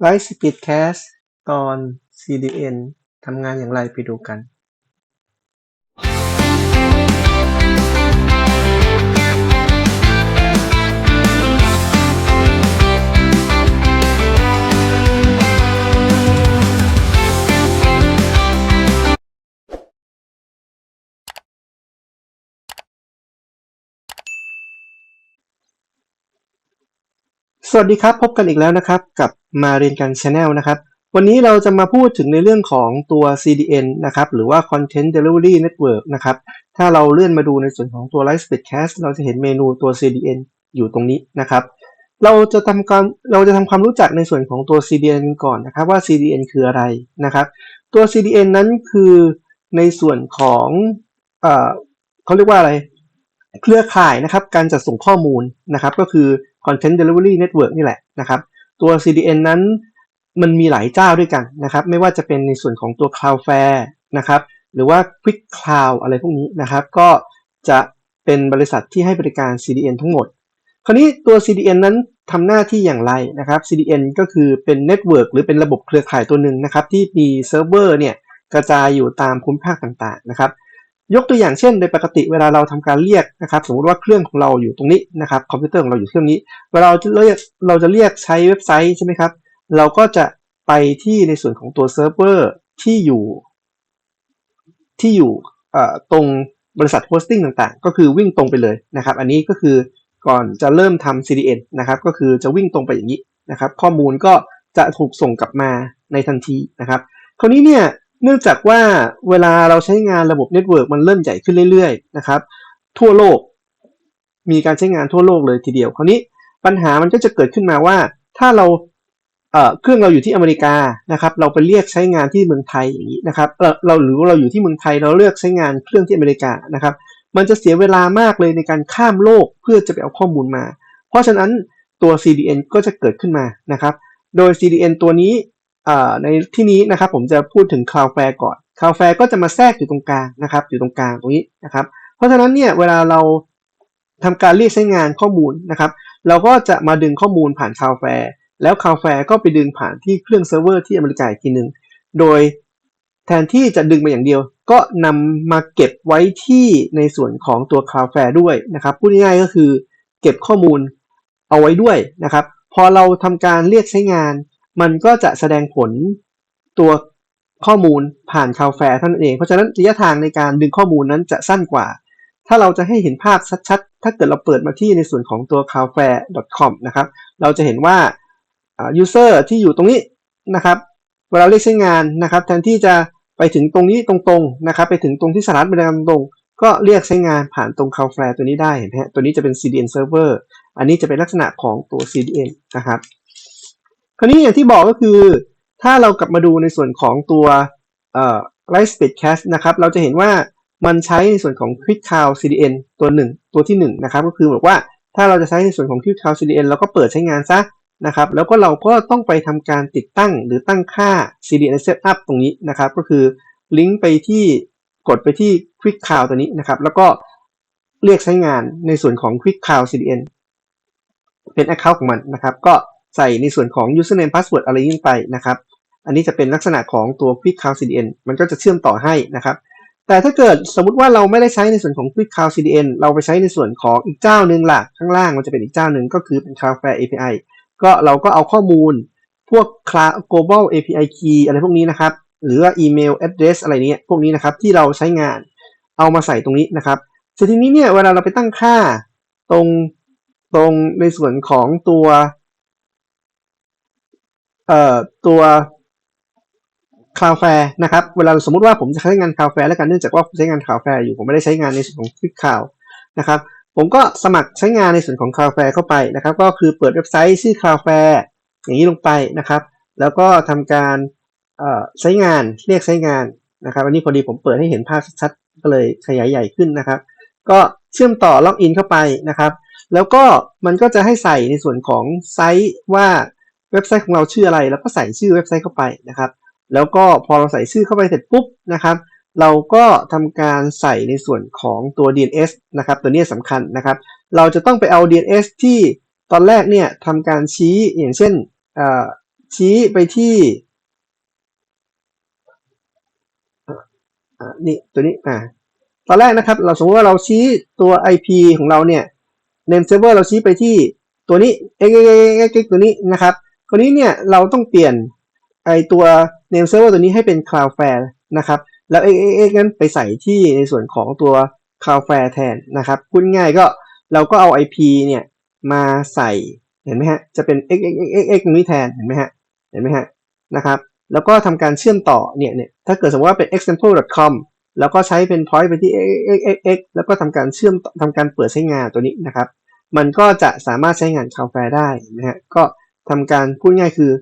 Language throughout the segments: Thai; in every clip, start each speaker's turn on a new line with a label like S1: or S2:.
S1: ไลฟ์สปีดแคสต์ตอน CDN ทำงานอย่างไรไปดูกัน สวัสดีครับ พบกันอีกแล้วนะครับ กับมาเรียนกัน Channel นะครับ วันนี้เราจะมาพูดถึงในเรื่องของตัว CDN นะครับ หรือว่า Content Delivery Network นะครับ ถ้าเราเลื่อนมาดูในส่วนของตัว Live Speedcast เราจะเห็นเมนูตัว CDN อยู่ตรงนี้นะครับ เราจะทำการเราจะทำความรู้จักในส่วนของตัว CDN ก่อนนะครับว่า CDN คืออะไรนะครับ ตัว CDN นั้นคือในส่วนของเเขาเรียกว่าอะไร เครือข่ายนะครับ การจัดส่งข้อมูลนะครับ ก็คือ Content Delivery Network นี่แหละนะครับ ตัว CDN นั้นมันมีหลายเจ้าด้วยกันนะครับ ไม่ว่าจะเป็นในส่วนของตัว Cloudflare นะครับ หรือว่า Quick Cloud อะไรพวกนี้นะครับ ก็จะเป็นบริษัทที่ให้บริการ CDN ทั้งหมด คราวนี้ตัว CDN นั้นทำหน้าที่อย่างไรนะครับ CDN ก็คือเป็นเน็ตเวิร์กหรือเป็นระบบเครือข่ายตัวหนึ่งนะครับ ที่มีเซิร์ฟเวอร์เนี่ยกระจายอยู่ตามภูมิภาคต่างๆนะครับ ยกตัวอย่างเช่นโดยปกติเวลาเราทำการเรียกนะครับสมมติว่าเครื่องของเราอยู่ตรงนี้นะครับคอมพิวเตอร์ของเราอยู่เครื่องนี้ เวลาเราจะเรียกเราจะเรียกใช้เว็บไซต์ใช่ไหมครับ เราก็จะไปที่ในส่วนของตัวเซิร์ฟเวอร์ที่อยู่ ที่อยู่ตรงบริษัทโฮสติ้งต่างๆ ก็คือวิ่งตรงไปเลยนะครับ อันนี้ก็คือก่อนจะเริ่มทำ CDN นะครับ ก็คือจะวิ่งตรงไปอย่างนี้นะครับ ข้อมูลก็จะถูกส่งกลับมาในทันทีนะครับ คราวนี้เนี่ย เนื่องจากว่าเวลาเราใช้งานระบบเน็ตเวิร์กมันเริ่มใหญ่ขึ้นเรื่อยๆนะครับ ทั่วโลก มีการใช้งานทั่วโลกเลยทีเดียว คราวนี้ปัญหามันก็จะเกิดขึ้นมาว่า ถ้าเราเอ่อเครื่องเราอยู่ที่อเมริกานะครับ เราไปเรียกใช้งานที่เมืองไทยอย่างนี้นะครับเราเราหรือเราอยู่ที่เมืองไทยเราเลือกใช้งานเครื่องที่อเมริกานะครับ มันจะเสียเวลามากเลยในการข้ามโลกเพื่อจะไปเอาข้อมูลมา เพราะฉะนั้นตัว CDN ก็จะเกิดขึ้นมานะครับ โดย CDN ตัวนี้ ในที่นี้นะครับผมจะพูดถึง Cloudflare ก่อน Cloudflare ก็จะมาแทรกอยู่ตรงกลางนะครับ อยู่ตรงกลางตรงนี้นะครับ เพราะฉะนั้นเนี่ยเวลาเราทำการเรียกใช้งานข้อมูลนะครับ เราก็จะมาดึงข้อมูลผ่าน Cloudflare แล้ว Cloudflare ก็ไปดึงผ่านที่เครื่องเซิร์ฟเวอร์ที่อเมริกาอีกทีหนึ่งโดยแทนที่จะดึงมาอย่างเดียว ก็นำมาเก็บไว้ที่ในส่วนของตัว Cloudflare ด้วยนะครับพูดง่ายๆก็คือเก็บข้อมูลเอาไว้ด้วยนะครับ พอเราทำการเรียกใช้งาน มันก็จะแสดงผลตัวข้อมูลผ่านคาวแฟท่านเอง เพราะฉะนั้นระยะทางในการดึงข้อมูลนั้นจะสั้นกว่า ถ้าเราจะให้เห็นภาพชัดๆ ถ้าเกิดเราเปิดมาที่ในส่วนของตัว c o w f a r e c o m นะครับ เราจะเห็นว่า user ที่อยู่ตรงนี้นะครับ เวลาเรียกใช้งานนะครับ แทนที่จะไปถึงตรงนี้ตรงๆนะครับ ไปถึงตรงที่สถานบริการตรง ก็เรียกใช้งานผ่านตรง c o w f a ตัวนี้ได้เห็นไหมฮะตัวนี้จะเป็น CDN server อันนี้จะเป็นลักษณะของตัว CDN นะครับ คราวนี้อย่างที่บอกก็คือ ถ้าเรากลับมาดูในส่วนของตัวเอ่อ Light Speed Cast นะครับเราจะเห็นว่ามันใช้ในส่วนของ Quick Cloud CDN ตัวหนึ่งตัวที่1นนะครับ ก็คือบอกว่าถ้าเราจะใช้ในส่วนของ Quick Cloud CDN เราก็เปิดใช้งานซะนะครับ แล้วก็เราก็ต้องไปทำการติดตั้งหรือตั้งค่า CDN Setup ตรงนี้นะครับ ก็คือลิงก์ไปที่กดไปที่ Quick Cloud ตัวนี้นะครับ แล้วก็เรียกใช้งานในส่วนของ Quick Cloud CDN เป็น Account ของมันนะครับ ก็ ใส่ในส่วนของ username password อะไรยิ่งไปนะครับ อันนี้จะเป็นลักษณะของตัว Quick Cloud CDN มันก็จะเชื่อมต่อให้นะครับ แต่ถ้าเกิดสมมติว่าเราไม่ได้ใช้ในส่วนของ Quick Cloud CDN เราไปใช้ในส่วนของอีกเจ้าหนึ่งหล่ะข้างล่างมันจะเป็นอีกเจ้าหนึ่งก็คือเป็น Cloudflare API ก็เราก็เอาข้อมูลพวก global API key อะไรพวกนี้นะครับ หรือว่า email address อะไรเนี้ยพวกนี้นะครับที่เราใช้งานเอามาใส่ตรงนี้นะครับเสร็จทีนี้เนี่ยเวลาเราไปตั้งค่าตรงตรงในส่วนของตัว เอ่อตัว Cloudflare นะครับ เวลาสมมติว่าผมจะใช้งาน Cloudflare แล้วกันเนื่องจากว่าใช้งาน Cloudflare อยู่ผมไม่ได้ใช้งานในส่วนของ Quick Cloud นะครับ ผมก็สมัครใช้งานในส่วนของ Cloudflare เข้าไปนะครับ ก็คือเปิดเว็บไซต์ชื่อ Cloudflare อย่างนี้ลงไปนะครับ แล้วก็ทำการใช้งานเรียกใช้งานนะครับ อันนี้พอดีผมเปิดให้เห็นภาพชัดๆก็เลยขยายใหญ่ขึ้นนะครับ ก็เชื่อมต่อล็อกอินเข้าไปนะครับ แล้วก็มันก็จะให้ใส่ในส่วนของไซต์ว่า เว็บไซต์ของเราชื่ออะไรแล้วก็ใส่ชื่อเว็บไซต์เข้าไปนะครับ แล้วก็พอเราใส่ชื่อเข้าไปเสร็จปุ๊บนะครับเราก็ทำการใส่ในส่วนของตัว DNS นะครับ ตัวนี้สำคัญนะครับ เราจะต้องไปเอา DNS ที่ตอนแรกเนี่ยทำการชี้อย่างเช่นชี้ไปที่นี่ตัวนี้อ่าตอนแรกนะครับ เราสมมติว่าเราชี้ตัว IP ของเราเนี่ย name server เราชี้ไปที่ตัวนี้ x x x x ตัวนี้นะครับ ตัวนี้เนี่ยเราต้องเปลี่ยนไอตัว name server ตัวนี้ให้เป็น Cloudflare นะครับ แล้ว x x x นั้นไปใส่ที่ในส่วนของตัว Cloudflare แทนนะครับพูดง่ายก็เราก็เอา IP เนี่ยมาใส่เห็นไหมฮะ จะเป็น x x x x ตรงนี้แทนเห็นไหมฮะ เห็นไหมฮะนะครับ แล้วก็ทำการเชื่อมต่อเนี่ยเนี่ย ถ้าเกิดสมมติว่าเป็น example.com แล้วก็ใช้เป็น point ไปที่ x x x แล้วก็ทำการเชื่อมทำการเปิดใช้งานตัวนี้นะครับ มันก็จะสามารถใช้งาน Cloudflare ได้นะฮะ ก็ ทำการพูดง่ายคือ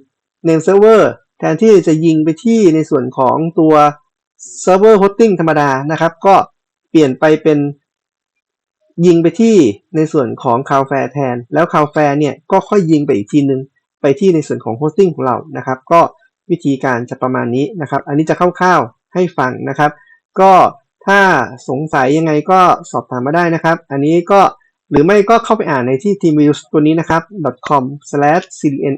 S1: name server แทนที่จะยิงไปที่ในส่วนของตัว server hosting ธรรมดานะครับ ก็เปลี่ยนไปเป็นยิงไปที่ในส่วนของ Cloudflare แทน แล้ว Cloudflare เนี่ยก็ค่อยยิงไปอีกทีนึง ไปที่ในส่วนของ hosting ของเรานะครับ ก็วิธีการจะประมาณนี้นะครับ อันนี้จะคร่าวๆให้ฟังนะครับ ก็ถ้าสงสัยยังไงก็สอบถามมาได้นะครับ อันนี้ก็ หรือไม่ก็เข้าไปอ่านในที่ teamviews ตัวนี้นะครับ com/cdn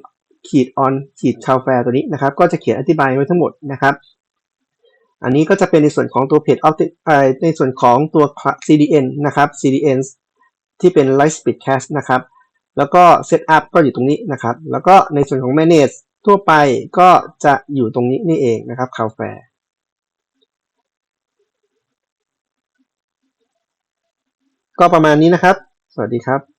S1: ขีด on ขีด cloudflare ตัวนี้นะครับ ก็จะเขียนอธิบายไว้ทั้งหมดนะครับ อันนี้ก็จะเป็นในส่วนของตัว page of ในส่วนของตัว CDN นะครับ CDN ที่เป็น Light Speed Cache นะครับ แล้วก็ Setup ก็อยู่ตรงนี้นะครับ แล้วก็ในส่วนของ Manage ทั่วไปก็จะอยู่ตรงนี้นี่เองนะครับ Cloudflare ก็ประมาณนี้นะครับ สวัสดีครับ